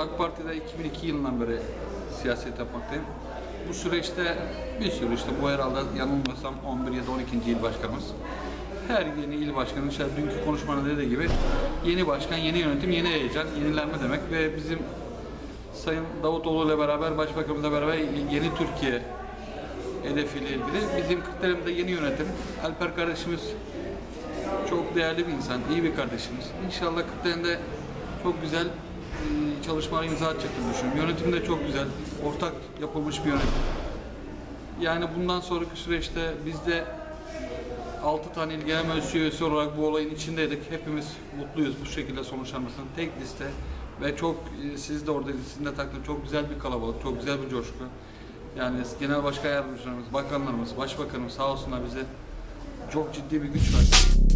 AK Parti'de 2002 yılından beri siyaset yapmaktayım. Bu süreçte bir sürü işte bu herhalde yanılmıyorsam 11 ya da 12. il başkanımız. Her yeni il başkanı işte dünkü konuşmanın dediği gibi yeni başkan, yeni yönetim, yeni heyecan, yenilenme demek ve bizim Sayın Davutoğlu ile beraber, Başbakanımızla beraber yeni Türkiye hedefiyle ilgili bizim kriterimizde yeni yönetim. Alper kardeşimiz çok değerli bir insan, iyi bir kardeşimiz. İnşallah kriterinde çok güzel e, çalışmalar imza atacaklarını düşünüyorum. Yönetim de çok güzel, ortak yapılmış bir yönetim. Yani bundan sonraki süreçte biz de 6 tane il genel meclis üyesi olarak bu olayın içindeydik. Hepimiz mutluyuz bu şekilde sonuçlanmasının. Tek liste ve çok e, siz de oradaydınız, sizin de takdiri çok güzel bir kalabalık, çok güzel bir coşku. Yani genel başkan yardımcılarımız, bakanlarımız, başbakanımız sağ olsunlar bize çok ciddi bir güç verdi.